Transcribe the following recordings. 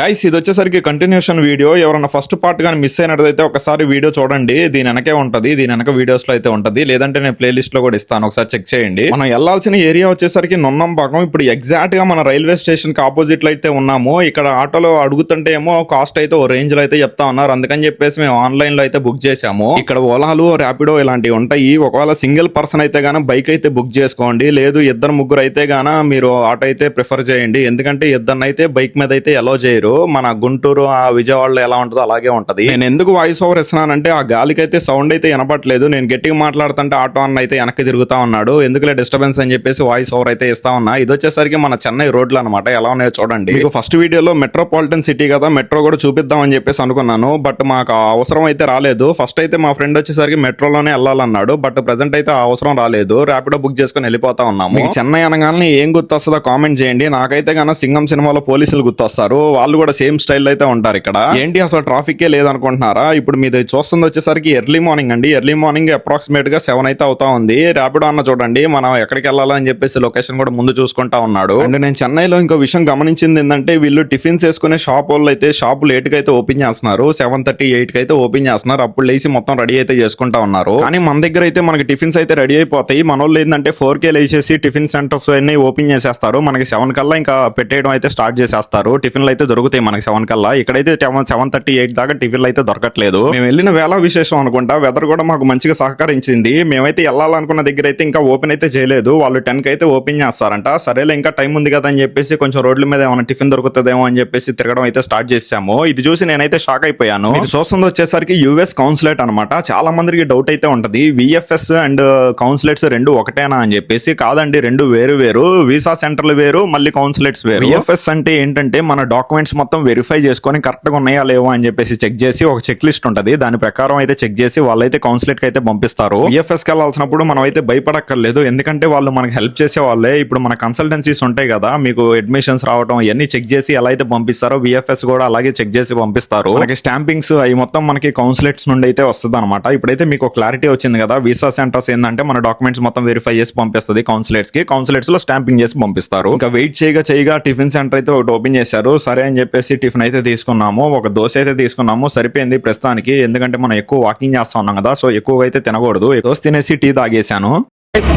Guys ఇది వచ్చేసరికి continuation video ఎవరైనా ఫస్ట్ పార్ట్ కానీ మిస్ అయినట్టయితే ఒకసారి వీడియో చూడండి. దీని వెనకే ఉంటుంది. దీని వెనక వీడియోస్లో అయితే ఉంటది. లేదంటే నేను ప్లేలిస్ట్లో కూడా ఇస్తాను. ఒకసారి చెక్ చేయండి. మనం వెళ్ళాల్సిన ఏరియా వచ్చేసరికి నొన్నంపాకం ఇప్పుడు ఎగ్జాక్ట్గా మన రైల్వే స్టేషన్కి ఆపోజిట్లో అయితే ఉన్నాము. ఇక్కడ ఆటోలో అడుగుతుంటే ఏమో కాస్ట్ అయితే ఓ రేంజ్లో అయితే చెప్తా ఉన్నారు. అందుకని చెప్పేసి మేము ఆన్లైన్లో అయితే బుక్ చేసాము ఇక్కడ ఓలాలు ర్యాపిడో ఇలాంటివి ఉంటాయి. ఒకవేళ సింగిల్ పర్సన్ అయితే గానీ బైక్ అయితే బుక్ చేసుకోండి. లేదు ఇద్దరు ముగ్గురు అయితే గానా మీరు ఆటో అయితే ప్రిఫర్ చేయండి. ఎందుకంటే ఇద్దరిని అయితే బైక్ మీద అయితే అలో చేయరు. మన గుంటూరు ఆ విజయవాడలో ఎలా ఉంటుందో అలాగే ఉంటది. నేను ఎందుకు వాయిస్ ఓవర్ ఇస్తున్నానంటే ఆ గాలికి అయితే సౌండ్ అయితే వినపట్లేదు. నేను గట్టిగా మాట్లాడుతుంటే ఆటో అన్న అయితే వెనక్కి తిరుగుతా ఉన్నాడు. ఎందుకులే డిస్టర్బెన్స్ అని చెప్పేసి వాయిస్ ఓవర్ అయితే ఇస్తా ఉన్నా. ఇది వచ్చేసరికి మన చెన్నై రోడ్లు అనమాట ఎలా ఉన్నాయో చూడండి. మీకు ఫస్ట్ వీడియోలో మెట్రోపాలిటన్ సిటీ కదా మెట్రో కూడా చూపిద్దాం అని చెప్పేసి అనుకున్నాను. బట్ మాకు ఆ అవసరం అయితే రాలేదు. ఫస్ట్ అయితే మా ఫ్రెండ్ వచ్చేసరికి మెట్రోలోనే వెళ్ళాలన్నాడు. బట్ ప్రెసెంట్ అయితే ఆ అవసరం రాలేదు. ర్యాపిడో బుక్ చేసుకుని వెళ్ళిపోతా ఉన్నాము. చెన్నై అనగానే ఏం గుర్తొస్తుందో కామెంట్ చేయండి. నాకైతే గాన సింగం సినిమాలో పోలీసులు గుర్తొస్తారు. వాళ్ళు కూడా సేమ్ స్టైల్ అయితే ఉంటారు ఇక్కడ. ఏంటి అసలు ట్రాఫిక్ లేదనుకుంటున్నారా? ఇప్పుడు మీది చూస్తుంది వచ్చేసరికి ఎర్లీ మార్నింగ్ అండి. ఎర్లీ మార్నింగ్ అప్రాక్సిమేట్గా సెవెన్ అయితే అవుతా ఉంది. ర్యాపిడో అన్న చూడండి. మనం ఎక్కడికి వెళ్ళాలని చెప్పేసి లొకేషన్ కూడా ముందు చూసుకుంటా ఉన్నాడు. అండ్ నేను చెన్నైలో ఇంకో విషయం గమనించింది ఏంటంటే వీళ్ళు టిఫిన్స్ వేసుకునే షాప్ వాళ్ళు అయితే షాప్ లేట్గా అయితే ఓపెన్ చేస్తున్నారు. సెవెన్ థర్టీ ఎయిట్కి అయితే ఓపెన్ చేస్తున్నారు. అప్పుడు లేచి మొత్తం రెడీ అయితే చేసుకుంటా ఉన్నారు. కానీ మన దగ్గర అయితే మనకి టిఫిన్స్ అయితే రెడీ అయిపోతాయి. మన వాళ్ళు ఏంటంటే ఫోర్ కే లేచేసి టిఫిన్ సెంటర్స్ అన్ని ఓపెన్ చేసేస్తారు. మనకి సెవెన్ కల్లా ఇంకా పెట్టేయడం అయితే స్టార్ట్ చేసేస్తారు. టిఫిన్లు అయితే దొరుకుతాయి మనకి సెవెన్ కల్లా. ఇక్కడైతే సెవెన్ థర్టీ ఎయిట్ దాకా టిఫిన్లు అయితే దొరకట్లేదు. మేము వెళ్ళిన వేళ విశేషం అనుకుంటా వెదర్ కూడా మాకు మంచిగా సహకరించింది. మేమైతే వెళ్ళాలనుకున్న దగ్గర అయితే ఇంకా ఓపెన్ అయితే చేయలేదు. వాళ్ళు టెన్కి అయితే ఓపెన్ చేస్తారంట. సరేలే ఇంకా టైం ఉంది కదా అని చెప్పేసి కొంచెం రోడ్ల మీద ఏమైనా టిఫిన్ దొరుకుతుందేమో అని చెప్పేసి తిరగడం అయితే స్టార్ట్ చేసాము ఇది చూసి నేనైతే షాక్ అయిపోయాను. ఇది చూస్తుంది వచ్చేసరికి యుఎస్ కౌన్సిలేట్ అనమాట చాలా మందికి డౌట్ అయితే ఉంటది. విఎఫ్ఎస్ అండ్ కౌన్సిలేట్స్ రెండు ఒకటేనా అని చెప్పేసి కాదండి రెండు వేరు వేరు. వీసా సెంటర్లు వేరు మళ్ళీ కౌన్సిలేట్స్ వేరు. విఎఫ్ఎస్ అంటే ఏంటంటే మన డాక్యుమెంట్స్ మొత్తం వెరిఫై చేసుకొని కరెక్ట్గా ఉన్నాయా లేవో అని చెప్పేసి చెక్ చేసి ఒక చెక్ లిస్ట్ ఉంటుంది. దాని ప్రకారం అయితే చెక్ చేసి వాళ్ళైతే కౌన్సిలేట్కి అయితే పంపిస్తారు. విఎఫ్ఎస్కి వెళ్ళాల్సినప్పుడు మనం అయితే భయపడక్కర్లేదు. ఎందుకంటే వాళ్ళు మనకి హెల్ప్ చేసే వాళ్ళే. ఇప్పుడు మన కన్సల్టెన్సీస్ ఉంటాయి కదా మీకు అడ్మిషన్స్ రావడం ఇవన్నీ చెక్ చేసి ఎలా అయితే పంపిస్తారో విఎఫ్ఎస్ కూడా అలాగే చెక్ చేసి పంపిస్తారు. మనకి స్టాంపింగ్స్ అవి మొత్తం మనకి కౌన్సిలేట్స్ నుండి అయితే వస్తుంది అనమాట ఇప్పుడైతే మీకు క్లారిటీ వచ్చింది కదా వీసా సెంటర్స్ ఏంటంటే మన డాక్యుమెంట్స్ మొత్తం వెరిఫై చేసి పంపిస్తుంది కౌన్సిలేట్స్కి. కౌన్సిలేట్స్లో స్టాంపింగ్ చేసి పంపిస్తారు. ఇంకా వెయిట్ చేయగా చేయగా టిఫిన్ సెంటర్ అయితే ఒకటి ఓపెన్ చేశారు. సరే అని చెప్పేసి టిఫిన్ అయితే తీసుకున్నాము. ఒక దోశ అయితే తీసుకున్నాము. సరిపోయింది ప్రస్తుతానికి. ఎందుకంటే మనం ఎక్కువ వాకింగ్ చేస్తా ఉన్నాం కదా సో ఎక్కువగా అయితే తినకూడదు. దోశ తినేసి టీ తాగేశాను.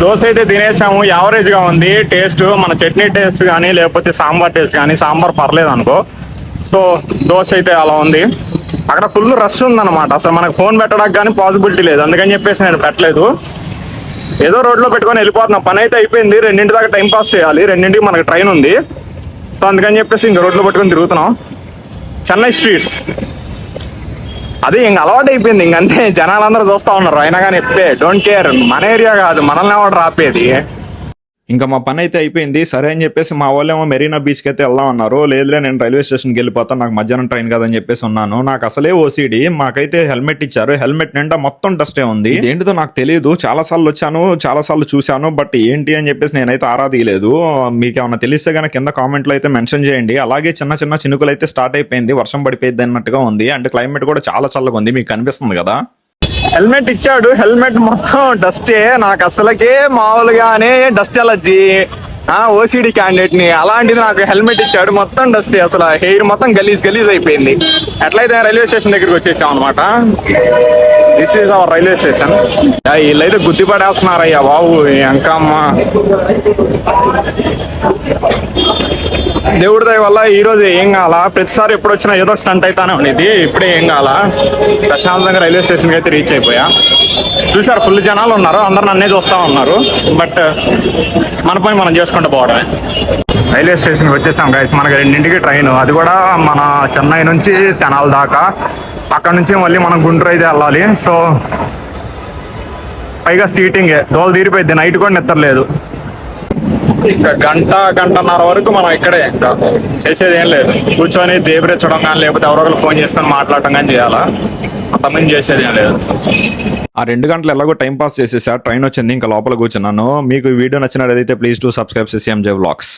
దోశ అయితే తినేసాము. యావరేజ్గా ఉంది. టేస్ట్ మన చట్నీ టేస్ట్ కానీ లేకపోతే సాంబార్ టేస్ట్ కానీ సాంబార్ పర్లేదు అనుకో. సో దోశ అయితే అలా ఉంది. అక్కడ ఫుల్ రష్ ఉందన్నమాట. అసలు మనకు ఫోన్ పెట్టడానికి కానీ పాసిబిలిటీ లేదు. అందుకని చెప్పేసి నేను పెట్టలేదు. ఏదో రోడ్లో పెట్టుకొని వెళ్ళిపోతున్నాం. పని అయితే అయిపోయింది. రెండింటి దాకా టైం పాస్ చేయాలి. రెండింటికి మనకి ట్రైన్ ఉంది. సో అందుకని చెప్పేసి ఇంక రోడ్లో పట్టుకొని తిరుగుతున్నాం. చెన్నై స్ట్రీట్స్. అదే ఇంక అలవాటు అయిపోయింది ఇంకంతే. జనాలందరూ చూస్తా ఉన్నారు. అయినా కానీ చెప్తే డోంట్ కేర్ మన ఏరియా కాదు. మనల్ని ఎవరు రాపేది? ఇంకా మా పని అయితే అయిపోయింది. సరే అని చెప్పేసి మా వాళ్ళేమో మెరీనా బీచ్కి అయితే వెళ్దాం అన్నారు. లేదులే నేను రైల్వే స్టేషన్కి వెళ్ళిపోతాను. నాకు మధ్యాహ్నం ట్రైన్ కదని చెప్పేసి ఉన్నాను. నాకు అసలే ఓసీడీ మాకైతే హెల్మెట్ ఇచ్చారు. హెల్మెట్ నిండా మొత్తం డస్టే ఉంది. ఏంటిదో నాకు తెలియదు. చాలా సార్లు వచ్చాను చాలా సార్లు చూశాను. బట్ ఏంటి అని చెప్పేసి నేనైతే ఆరా తీయలేదు మీకు ఏమైనా తెలిస్తే కనుక కింద కామెంట్లో అయితే మెన్షన్ చేయండి. అలాగే చిన్న చిన్న చినుకులు అయితే స్టార్ట్ అయిపోయింది. వర్షం పడిపోయింది అన్నట్టుగా ఉంది. అండ్ క్లైమేట్ కూడా చాలా చల్లగా ఉంది. మీకు కనిపిస్తుంది కదా? హెల్మెట్ ఇచ్చాడు. హెల్మెట్ మొత్తం డస్టే నాకు అసలకే మామూలుగానే డస్ట్ ఎలర్జీ ఓసిడి క్యాండిడేట్ని. అలాంటిది నాకు హెల్మెట్ ఇచ్చాడు. మొత్తం డస్ట్ అసలు. హెయిర్ మొత్తం గలీజ్ గలీజ్ అయిపోయింది. ఎట్లయితే రైల్వే స్టేషన్ దగ్గరికి వచ్చేసాం అనమాట this is our railway station వీళ్ళైతే గుద్ది పడేస్తున్నారయ్యా బాబు. ఈ దేవుడి దయ వల్ల ఈ రోజు ఏం కావాలా? ప్రతిసారి ఎప్పుడు వచ్చినా ఏదో స్టంట్ అవుతానే ఉండేది ఇప్పుడే ఏం కావాలా? ప్రశాంతంగా రైల్వే స్టేషన్కి అయితే రీచ్ అయిపోయా. చూసారు ఫుల్ జనాలు ఉన్నారు. అందరు నన్నే చూస్తా ఉన్నారు. బట్ మన పని మనం చేసుకుంటూ పోవడమే. రైల్వే స్టేషన్కి వచ్చేసాం గైస్ మనకి రెండింటికి ట్రైన్. అది కూడా మన చెన్నై నుంచి తెనాల దాకా. అక్కడ నుంచి మళ్ళీ మనం గుంటూరు అయితే వెళ్ళాలి. సో పైగా సీటింగే దోలు తీరిపోయింది నైట్ కూడా నిద్రలేదు. ఇంకా గంట గంటన్నర వరకు మనం ఇక్కడే ఇంకా చేసేది ఏం లేదు. కూర్చొని దేబరెచ్చడం కానీ లేకపోతే ఎవరో ఒకరు ఫోన్ చేసుకొని మాట్లాడటం కానీ చేయాలా? అంతమంది చేసేది ఏం లేదు. ఆ రెండు గంటలు ఎలాగో టైం పాస్ చేసేసా ట్రైన్ వచ్చింది ఇంకా లోపల కూర్చున్నాను. మీకు వీడియో నచ్చినట్టు అయితే please to subscribe CMJ vlogs.